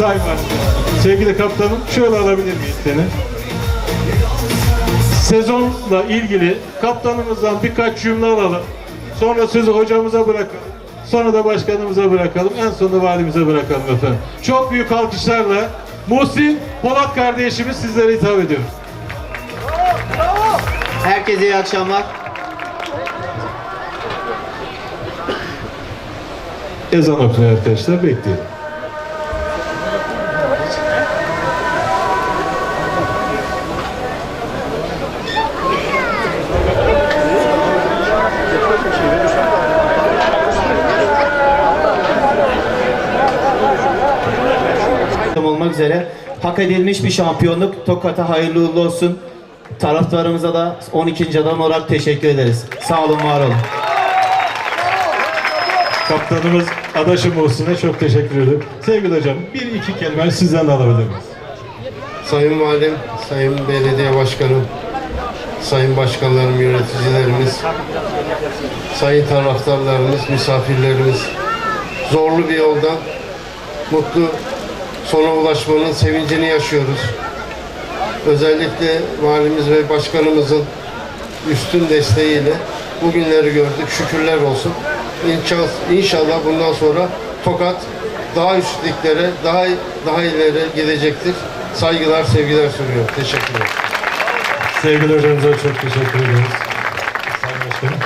Valim. Sevgili kaptanım şöyle alabilir miyiz seni? Sezonla ilgili kaptanımızdan birkaç cümle alalım. Sonra sözü hocamıza bırakalım. Sonra da başkanımıza bırakalım. En sonunda valimize bırakalım efendim. Çok büyük alkışlarla Muhsin Polat kardeşimiz sizlere hitap ediyor. Herkese iyi akşamlar. Ezan okunuyor arkadaşlar. Bekleyelim. olmak üzere hak edilmiş bir şampiyonluk. Tokat'a hayırlı uğurlu olsun. Taraftarımıza da 12. adam olarak teşekkür ederiz. Sağ olun, var olun. Kaptanımız Adaşım Muhsin'e çok teşekkür ederim. Sevgili hocam bir iki kelime sizden de alabilir miyiz? Sayın Valim, Sayın Belediye Başkanım, Sayın Başkanlarım, yöneticilerimiz, Sayın taraftarlarımız, misafirlerimiz, zorlu bir yoldan mutlu sona ulaşmanın sevincini yaşıyoruz. Özellikle valimiz ve başkanımızın üstün desteğiyle bugünleri gördük. Şükürler olsun. İnşallah, inşallah bundan sonra Tokat daha üstlüklere, daha daha ileri gidecektir. Saygılar, sevgiler sunuyorum. Teşekkür ederim. Sevgili hocamıza çok teşekkür ederiz. Sayın Başkanım.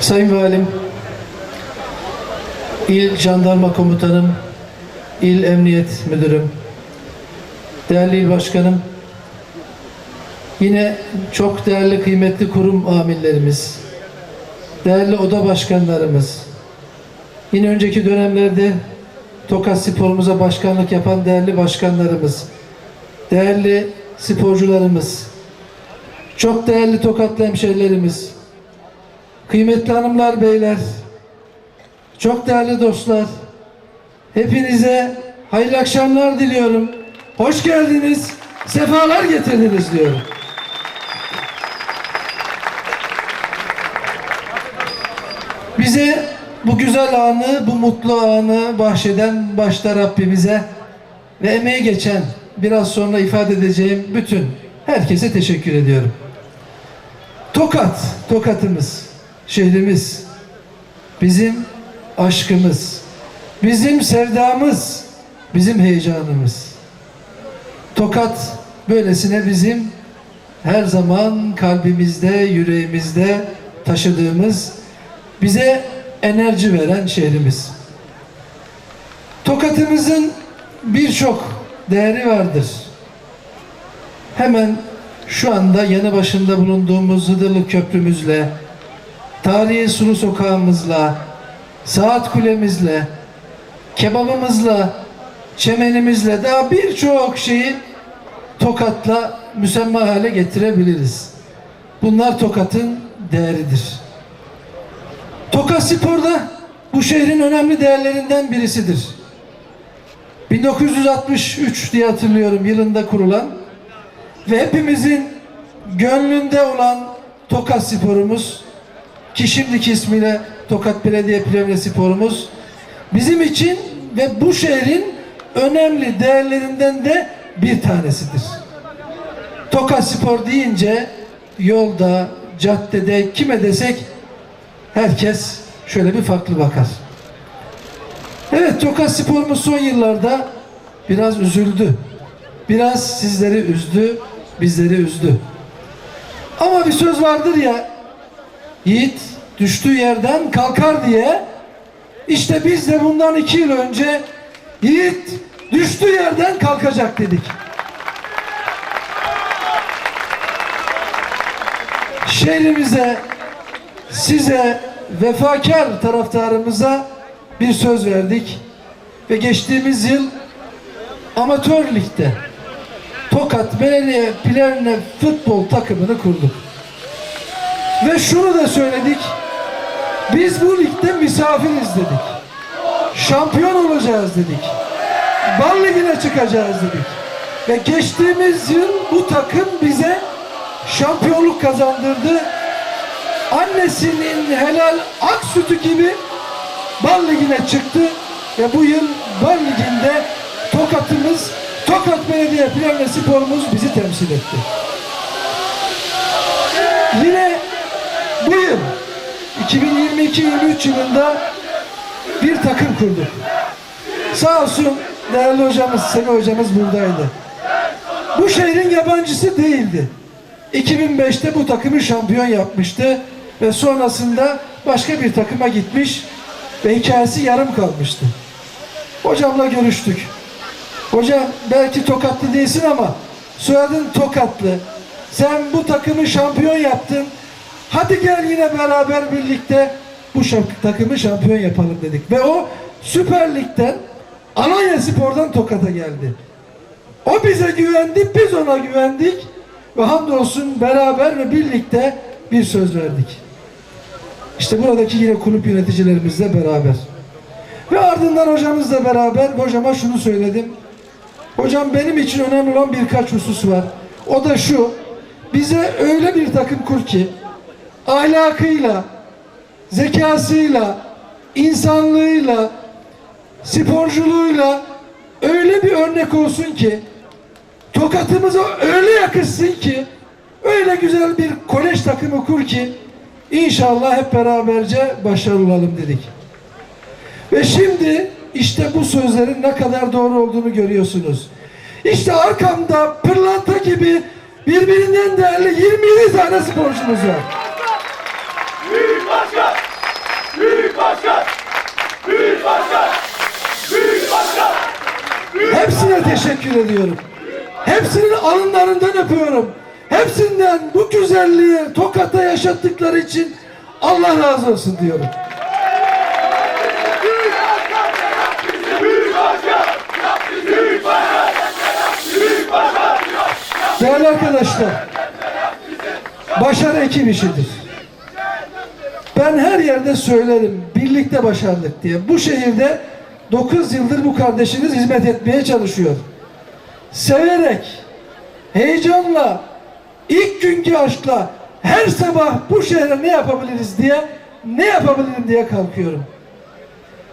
Sayın Valim, İl Jandarma Komutanım, İl Emniyet Müdürüm, değerli İl Başkanım, yine çok değerli kıymetli kurum amirlerimiz, değerli oda başkanlarımız, yine önceki dönemlerde Tokat sporumuza başkanlık yapan değerli başkanlarımız, değerli sporcularımız, çok değerli Tokatlı hemşehrilerimiz, Kıymetli hanımlar, beyler, çok değerli dostlar, hepinize hayırlı akşamlar diliyorum. Hoş geldiniz, sefalar getirdiniz diyorum. Bize bu güzel anı, bu mutlu anı bahşeden başta Rabbimize ve emeği geçen, biraz sonra ifade edeceğim bütün herkese teşekkür ediyorum. Tokat, Tokat'ımız, şehrimiz, bizim aşkımız, bizim sevdamız, bizim heyecanımız. Tokat böylesine bizim her zaman kalbimizde, yüreğimizde taşıdığımız, bize enerji veren şehrimiz. Tokat'ımızın birçok değeri vardır. Hemen şu anda yanı başında bulunduğumuz Hıdırlı Köprümüzle, tarihi Sulu Sokağımızla, Saat Kulemizle, kebabımızla, çemenimizle daha birçok şeyi Tokat'la müsemma hale getirebiliriz. Bunlar Tokat'ın değeridir. Tokat Spor'da bu şehrin önemli değerlerinden birisidir. 1963 diye hatırlıyorum yılında kurulan ve hepimizin gönlünde olan Tokat Spor'umuz ki şimdiki ismiyle Tokat Belediye Plevne Spor'umuz bizim için ve bu şehrin önemli değerlerinden de bir tanesidir. Tokat Spor deyince yolda, caddede kime desek herkes şöyle bir farklı bakar. Evet Tokat Spor'umuz son yıllarda biraz üzüldü. Biraz sizleri üzdü, bizleri üzdü. Ama bir söz vardır ya, yiğit düştüğü yerden kalkar diye, işte biz de bundan iki yıl önce yiğit düştüğü yerden kalkacak dedik. Şehrimize, size, vefakar taraftarımıza bir söz verdik ve geçtiğimiz yıl amatör ligde Tokat Belediye Plevne futbol takımını kurduk. Ve şunu da söyledik. Biz bu ligde misafiriz dedik. Şampiyon olacağız dedik. Bal ligine çıkacağız dedik. Ve geçtiğimiz yıl bu takım bize şampiyonluk kazandırdı. Annesinin helal ak sütü gibi bal ligine çıktı ve bu yıl Bal Ligi'nde Tokat'ımız, Tokat Belediye Plevne Sporumuz bizi temsil etti. Yine bu yıl 2022-23 yılında bir takım kurduk. Sağ olsun değerli hocamız, Semih hocamız buradaydı. Bu şehrin yabancısı değildi. 2005'te bu takımı şampiyon yapmıştı ve sonrasında başka bir takıma gitmiş ve hikayesi yarım kalmıştı. Hocamla görüştük. Hocam belki tokatlı değilsin ama soyadın tokatlı. Sen bu takımı şampiyon yaptın. Hadi gel yine beraber birlikte bu şamp- takımı şampiyon yapalım dedik. Ve o Süper Lig'den Alanya Spor'dan Tokat'a geldi. O bize güvendi, biz ona güvendik ve hamdolsun beraber ve birlikte bir söz verdik. İşte buradaki yine kulüp yöneticilerimizle beraber. Ve ardından hocamızla beraber hocama şunu söyledim. Hocam benim için önemli olan birkaç husus var. O da şu. Bize öyle bir takım kur ki ahlakıyla, zekasıyla, insanlığıyla, sporculuğuyla öyle bir örnek olsun ki tokatımıza öyle yakışsın ki öyle güzel bir kolej takımı kur ki inşallah hep beraberce başarılı olalım dedik. Ve şimdi işte bu sözlerin ne kadar doğru olduğunu görüyorsunuz. İşte arkamda pırlanta gibi birbirinden değerli 27 tane sporcumuz var. Büyük başkan! Büyük başkan! Büyük başkan! Büyük başkan! Hepsine teşekkür ediyorum. Hepsinin alınlarından öpüyorum. Hepsinden bu güzelliği Tokat'ta yaşattıkları için Allah razı olsun diyorum. Büyük! Büyük! Büyük! Değerli arkadaşlar, başarı ekip işidir. Ben her yerde söylerim, birlikte başardık diye. Bu şehirde 9 yıldır bu kardeşiniz hizmet etmeye çalışıyor. Severek, heyecanla, ilk günkü aşkla her sabah bu şehre ne yapabiliriz diye, ne yapabilirim diye kalkıyorum.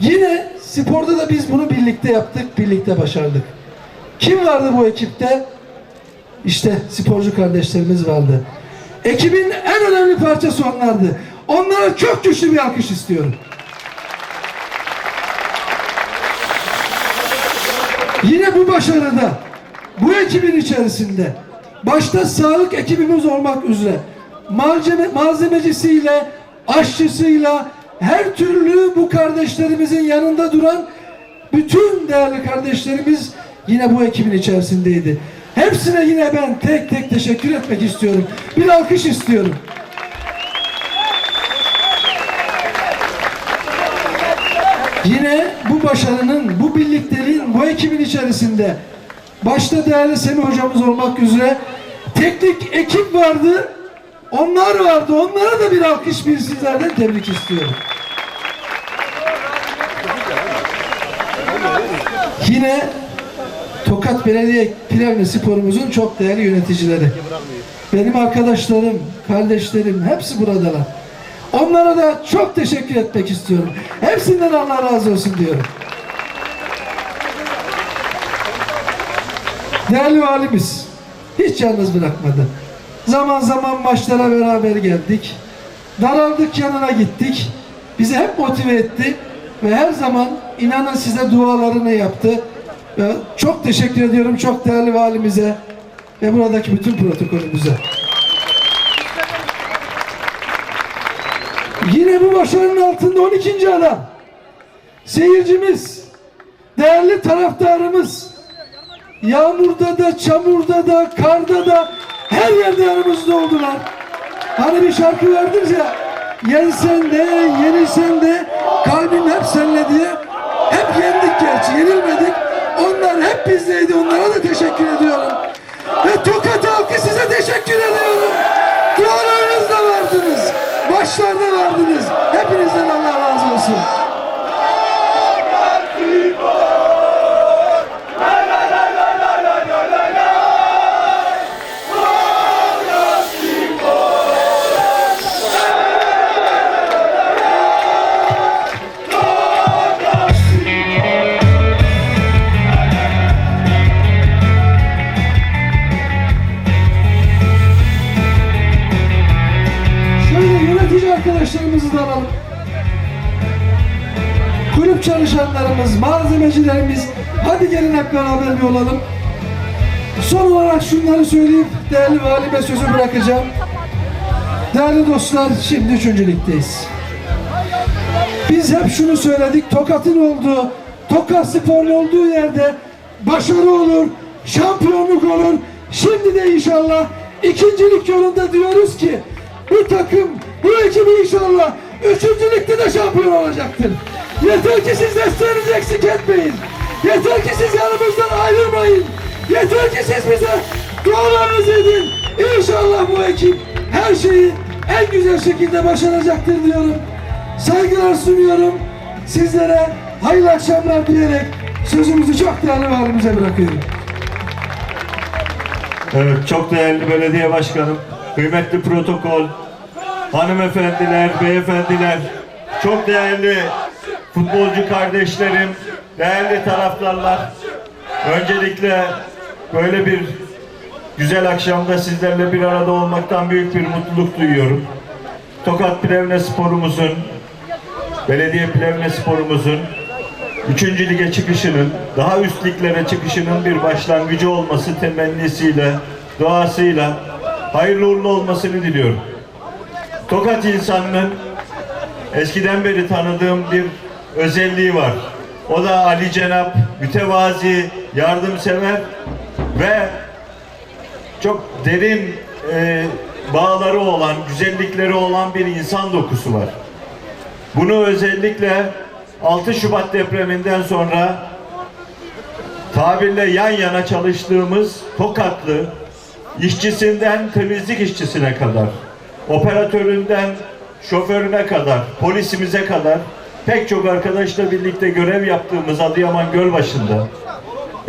Yine sporda da biz bunu birlikte yaptık, birlikte başardık. Kim vardı bu ekipte? İşte sporcu kardeşlerimiz vardı. Ekibin en önemli parçası onlardı. Onlara çok güçlü bir alkış istiyorum. Yine bu başarıda, bu ekibin içerisinde başta sağlık ekibimiz olmak üzere malzeme, malzemecisiyle, aşçısıyla her türlü bu kardeşlerimizin yanında duran bütün değerli kardeşlerimiz yine bu ekibin içerisindeydi. Hepsine yine ben tek tek teşekkür etmek istiyorum. Bir alkış istiyorum. Yine bu başarının, bu birlikteliğin bu ekibin içerisinde başta değerli Semih hocamız olmak üzere teknik ekip vardı. Onlar vardı. Onlara da bir alkış bir sizlerden tebrik istiyorum. Yine Tokat Belediye Plevne Sporumuzun çok değerli yöneticileri. Benim arkadaşlarım, kardeşlerim hepsi buradalar. Onlara da çok teşekkür etmek istiyorum. Hepsinden Allah razı olsun diyorum. Değerli valimiz hiç yalnız bırakmadı. Zaman zaman maçlara beraber geldik. Daraldık yanına gittik. Bizi hep motive etti ve her zaman inanın size dualarını yaptı. Çok teşekkür ediyorum çok değerli valimize ve buradaki bütün protokolümüze. Yine bu başarının altında 12. adam. Seyircimiz, değerli taraftarımız, yağmurda da, çamurda da, karda da her yerde yanımızda oldular. Hani bir şarkı verdiniz ya, yensen de, yenilsen de kalbim hep seninle diye. Hep yendik gerçi, yenilmedik. Onlar hep bizdeydi, onlara da teşekkür ediyorum. Ve Tokat halkı size teşekkür ediyorum. Dualarınızda vardınız. Başlarda vardınız. Hepinizden Allah razı hep beraber bir olalım. Son olarak şunları söyleyip değerli valime sözü bırakacağım. Değerli dostlar, şimdi üçüncü ligdeyiz. Biz hep şunu söyledik, Tokat'ın olduğu, Tokat Spor'un olduğu yerde başarı olur, şampiyonluk olur. Şimdi de inşallah ikincilik yolunda diyoruz ki bu takım, bu ekibi inşallah üçüncü ligde de şampiyon olacaktır. Yeter ki siz desteğinizi etmeyin. Yeter ki siz yanımızdan ayrılmayın. Yeter ki siz bize dualarınızı edin. İnşallah bu ekip her şeyi en güzel şekilde başaracaktır diyorum. Saygılar sunuyorum. Sizlere hayırlı akşamlar diyerek sözümüzü çok değerli valimize bırakıyorum. Evet, çok değerli belediye başkanım, kıymetli protokol, hanımefendiler, beyefendiler, çok değerli futbolcu kardeşlerim, değerli taraftarlar. Öncelikle böyle bir güzel akşamda sizlerle bir arada olmaktan büyük bir mutluluk duyuyorum. Tokat Plevne Sporumuzun, Belediye Plevne Sporumuzun 3. lige çıkışının, daha üst liglere çıkışının bir başlangıcı olması temennisiyle, duasıyla hayırlı uğurlu olmasını diliyorum. Tokat insanının eskiden beri tanıdığım bir özelliği var. O da Ali Cenap, mütevazi, yardımsever ve çok derin e, bağları olan, güzellikleri olan bir insan dokusu var. Bunu özellikle 6 Şubat depreminden sonra tabirle yan yana çalıştığımız Tokatlı işçisinden temizlik işçisine kadar, operatöründen şoförüne kadar, polisimize kadar pek çok arkadaşla birlikte görev yaptığımız Adıyaman Gölbaşı'nda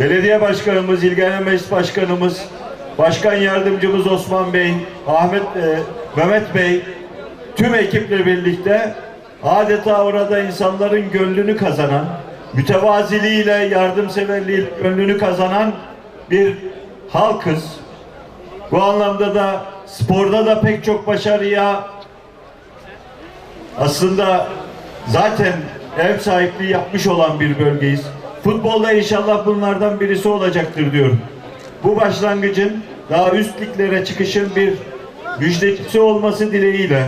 belediye başkanımız, İlgenen Meclis Başkanımız, Başkan Yardımcımız Osman Bey, Ahmet e, Mehmet Bey, tüm ekiple birlikte adeta orada insanların gönlünü kazanan, mütevaziliğiyle, yardımseverliğiyle gönlünü kazanan bir halkız. Bu anlamda da sporda da pek çok başarıya aslında zaten ev sahipliği yapmış olan bir bölgeyiz. Futbolda inşallah bunlardan birisi olacaktır diyorum. Bu başlangıcın daha üst liglere çıkışın bir müjdecisi olması dileğiyle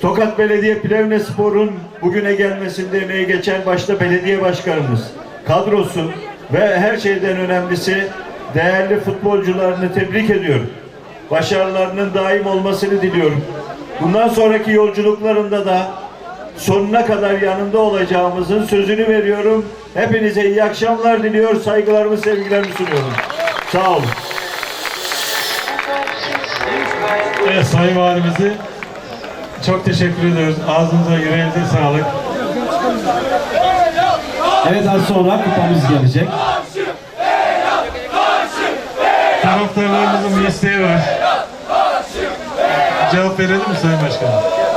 Tokat Belediye Plevne Spor'un bugüne gelmesinde emeği geçen başta belediye başkanımız, kadrosu ve her şeyden önemlisi değerli futbolcularını tebrik ediyorum. Başarılarının daim olmasını diliyorum. Bundan sonraki yolculuklarında da sonuna kadar yanında olacağımızın sözünü veriyorum. Hepinize iyi akşamlar diliyor, saygılarımı, sevgilerimi sunuyorum. Sağ olun. Evet Sayın Valimizi çok teşekkür ediyoruz. Ağzınıza yüreğinize sağlık. Evet az sonra kupamız gelecek. Taraftarlarımızın bir isteği var. Cevap verelim mi Sayın Başkanım?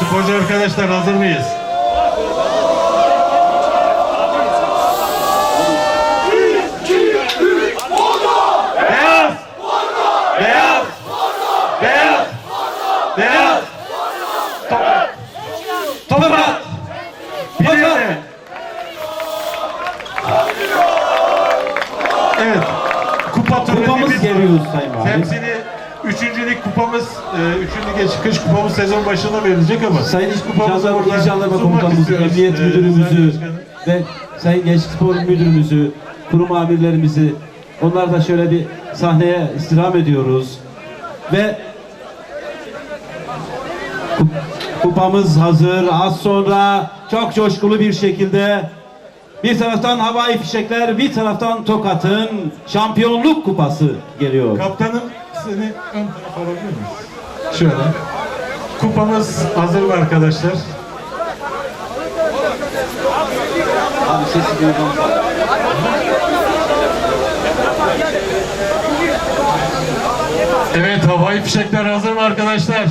Sporcu arkadaşlar hazır mıyız? Evet. Kupa Kupamız geliyor Sayın Valim. Temsili üçüncülük kupamız, e, üçüncü lige çıkış kupamız sezon başında verilecek ama Sayın İş buradan İl Jandarma sunmak Komutanımızı, istiyoruz, Emniyet e, Sayın Müdürümüzü Başkanım. ve Sayın Gençlik Spor Müdürümüzü, kurum amirlerimizi onlar da şöyle bir sahneye istirham ediyoruz. Ve kup- kupamız hazır. Az sonra çok coşkulu bir şekilde bir taraftan havai fişekler, bir taraftan Tokat'ın şampiyonluk kupası geliyor. Kaptanım seni ön tarafa alabilir miyiz? Şöyle. Kupamız hazır mı arkadaşlar? Abi sesi duyuyorum. Evet havai fişekler hazır mı arkadaşlar?